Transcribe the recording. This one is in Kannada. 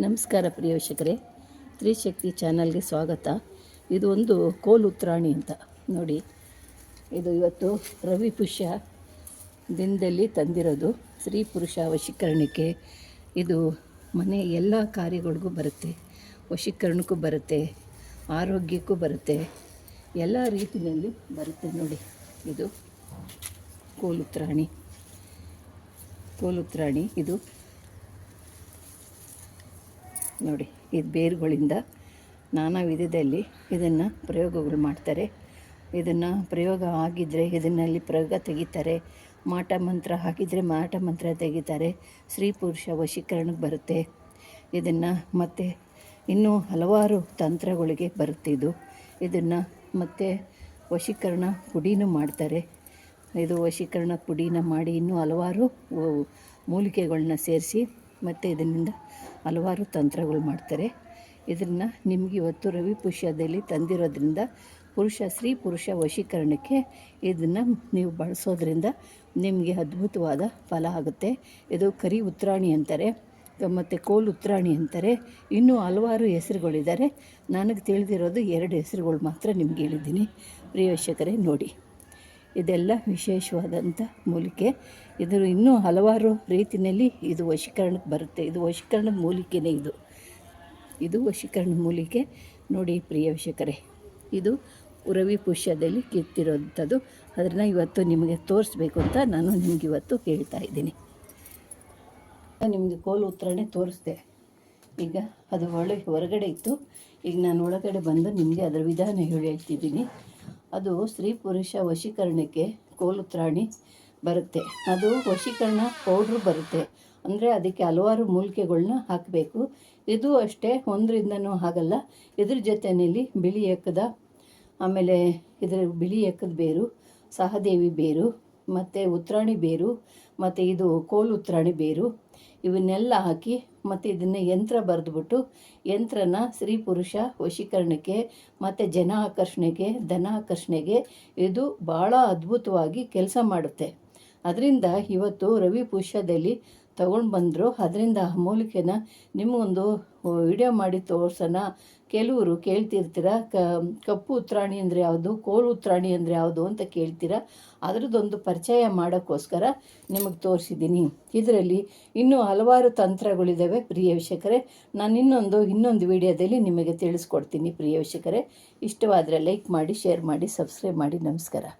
ನಮಸ್ಕಾರ ಪ್ರಿಯ ವೀಕ್ಷಕರೇ. ತ್ರಿಶಕ್ತಿ ಚಾನಲ್ಗೆ ಸ್ವಾಗತ. ಇದು ಒಂದು ಕೋಲು ಉತ್ರಾಣಿ ಅಂತ ನೋಡಿ. ಇದು ಇವತ್ತು ರವಿ ಪುಷ್ಯ ದಿನದಲ್ಲಿ ತಂದಿರೋದು. ಸ್ತ್ರೀ ಪುರುಷ ವಶೀಕರಣಕ್ಕೆ ಇದು ಮನೆ ಎಲ್ಲ ಕಾರ್ಯಗಳಿಗೂ ಬರುತ್ತೆ. ವಶೀಕರಣಕ್ಕೂ ಬರುತ್ತೆ. ಆರೋಗ್ಯಕ್ಕೂ ಬರುತ್ತೆ. ಎಲ್ಲ ರೀತಿಯಲ್ಲಿ ಬರುತ್ತೆ ನೋಡಿ ಇದು ಕೋಲುತ್ರಾಣಿ ಕೋಲುತ್ರಾಣಿ ಇದು. ನೋಡಿ, ಇದು ಬೇರುಗಳಿಂದ ನಾನಾ ವಿಧದಲ್ಲಿ ಇದನ್ನು ಪ್ರಯೋಗಗಳು ಮಾಡ್ತಾರೆ. ಇದನ್ನು ಪ್ರಯೋಗ ಆಗಿದ್ದರೆ ಇದನ್ನಲ್ಲಿ ಪ್ರಯೋಗ ತೆಗಿತಾರೆ. ಮಾಟ ಮಂತ್ರ ಹಾಕಿದರೆ ಮಾಟ ಮಂತ್ರ ತೆಗಿತಾರೆ. ಸ್ತ್ರೀ ಪುರುಷ ವಶೀಕರಣಕ್ಕೆ ಬರುತ್ತೆ. ಇದನ್ನು ಮತ್ತು ಇನ್ನೂ ಹಲವಾರು ತಂತ್ರಗಳಿಗೆ ಬರುತ್ತಿದ್ದು ಇದು. ಇದನ್ನು ಮತ್ತು ವಶೀಕರಣ ಪುಡಿನೂ ಮಾಡ್ತಾರೆ. ಇದು ವಶೀಕರಣ ಪುಡಿನ ಮಾಡಿ ಇನ್ನೂ ಹಲವಾರು ಮೂಲಿಕೆಗಳನ್ನ ಸೇರಿಸಿ ಮತ್ತು ಇದರಿಂದ ಹಲವಾರು ತಂತ್ರಗಳು ಮಾಡ್ತಾರೆ. ಇದನ್ನು ನಿಮಗೆ ಇವತ್ತು ರವಿ ಪುಷ್ಯದಲ್ಲಿ ತಂದಿರೋದ್ರಿಂದ ಪುರುಷ ಸ್ತ್ರೀ ಪುರುಷ ವಶೀಕರಣಕ್ಕೆ ಇದನ್ನು ನೀವು ಬಳಸೋದ್ರಿಂದ ನಿಮಗೆ ಅದ್ಭುತವಾದ ಫಲ ಆಗುತ್ತೆ. ಇದು ಕರಿ ಉತ್ತರಾಣಿ ಅಂತಾರೆ ಮತ್ತು ಕೋಲು ಉತ್ತರಾಣಿ ಅಂತಾರೆ. ಇನ್ನೂ ಹಲವಾರು ಹೆಸರುಗಳಿದ್ದಾರೆ. ನನಗೆ ತಿಳಿದಿರೋದು ಎರಡು ಹೆಸರುಗಳು ಮಾತ್ರ ನಿಮ್ಗೆ ಹೇಳಿದ್ದೀನಿ. ಪ್ರಿಯ ವೀಕ್ಷಕರೇ, ನೋಡಿ. ಇದೆಲ್ಲ ವಿಶೇಷವಾದಂಥ ಮೂಲಿಕೆ. ಇದರ ಇನ್ನೂ ಹಲವಾರು ರೀತಿಯಲ್ಲಿ ಇದು ವಶೀಕರಣಕ್ಕೆ ಬರುತ್ತೆ. ಇದು ವಶೀಕರಣದ ಮೂಲಿಕೆನೇ ಇದು. ಇದು ವಶೀಕರಣ ಮೂಲಿಕೆ. ನೋಡಿ ಪ್ರಿಯ ವೀಕ್ಷಕರೇ, ಇದು ಉರವಿ ಪುಷ್ಯದಲ್ಲಿ ಕಿತ್ತಿರೋಂಥದ್ದು ಅದನ್ನು ಇವತ್ತು ನಿಮಗೆ ತೋರಿಸ್ಬೇಕು ಅಂತ ನಾನು ನಿಮ್ಗೆ ಇವತ್ತು ಹೇಳ್ತಾ ಇದ್ದೀನಿ. ನಿಮಗೆ ಕೋಲು ಉತ್ತರಣೆ ತೋರಿಸ್ದೆ. ಈಗ ಅದು ಹೊರಗೆ ಹೊರಗಡೆ ಇತ್ತು. ಈಗ ನಾನು ಒಳಗಡೆ ಬಂದು ನಿಮಗೆ ಅದರ ವಿಧಾನ ಹೇಳಿ ಹೇಳ್ತಿದ್ದೀನಿ. ಅದು ಸ್ತ್ರೀ ಪುರುಷ ವಶೀಕರಣಕ್ಕೆ ಕೋಲುತ್ರಾಣಿ ಬರುತ್ತೆ. ಅದು ವಶೀಕರಣ ಪೌಡ್ರು ಬರುತ್ತೆ. ಅಂದರೆ ಅದಕ್ಕೆ ಹಲವಾರು ಮೂಲಿಕೆಗಳನ್ನ ಹಾಕಬೇಕು. ಇದು ಅಷ್ಟೇ, ಒಂದರಿಂದನೂ ಆಗಲ್ಲ. ಇದ್ರ ಜೊತೆಯಲ್ಲಿ ಬಿಳಿ ಎಕ್ಕದ ಆಮೇಲೆ ಇದರ ಬಿಳಿ ಎಕ್ಕದ ಬೇರು, ಸಹದೇವಿ ಬೇರು, ಮತ್ತು ಉತ್ರಾಣಿ ಬೇರು, ಮತ್ತು ಇದು ಕೋಲು ಉತ್ರಾಣಿ ಬೇರು. ಇವನ್ನೆಲ್ಲ ಹಾಕಿ ಮತ್ತು ಇದನ್ನು ಯಂತ್ರ ಬರೆದ್ಬಿಟ್ಟು ಯಂತ್ರನ ಸ್ತ್ರೀ ಪುರುಷ ವಶೀಕರಣಕ್ಕೆ ಮತ್ತು ಜನ ಆಕರ್ಷಣೆಗೆ, ಧನ ಆಕರ್ಷಣೆಗೆ ಇದು ಭಾಳ ಅದ್ಭುತವಾಗಿ ಕೆಲಸ ಮಾಡುತ್ತೆ. ಅದರಿಂದ ಇವತ್ತು ರವಿ ಪುಷ್ಯದಲ್ಲಿ ತಗೊಂಡು ಬಂದರು. ಅದರಿಂದ ಆ ಮೂಲಿಕೆನ ನಿಮಗೊಂದು ವಿಡಿಯೋ ಮಾಡಿ ತೋರ್ಸೋಣ. ಕೆಲವರು ಕೇಳ್ತಿರ್ತೀರ, ಕ, ಕಪ್ಪು ಉತ್ರಾಣಿ ಅಂದರೆ ಯಾವುದು, ಕೋಲು ಉತ್ರಾಣಿ ಅಂದರೆ ಯಾವುದು ಅಂತ ಕೇಳ್ತೀರ? ಅದರದ್ದೊಂದು ಪರಿಚಯ ಮಾಡೋಕ್ಕೋಸ್ಕರ ನಿಮಗೆ ತೋರಿಸಿದ್ದೀನಿ ಇದರಲ್ಲಿ ಇನ್ನೂ ಹಲವಾರು ತಂತ್ರಗಳಿದ್ದಾವೆ ಪ್ರಿಯ ವೀಕ್ಷಕರೇ. ನಾನು ಇನ್ನೊಂದು ಇನ್ನೊಂದು ವಿಡಿಯೋದಲ್ಲಿ ನಿಮಗೆ ತಿಳಿಸ್ಕೊಡ್ತೀನಿ ಪ್ರಿಯ ವೀಕ್ಷಕರೇ. ಇಷ್ಟವಾದರೆ ಲೈಕ್ ಮಾಡಿ, ಶೇರ್ ಮಾಡಿ, ಸಬ್ಸ್ಕ್ರೈಬ್ ಮಾಡಿ. ನಮಸ್ಕಾರ.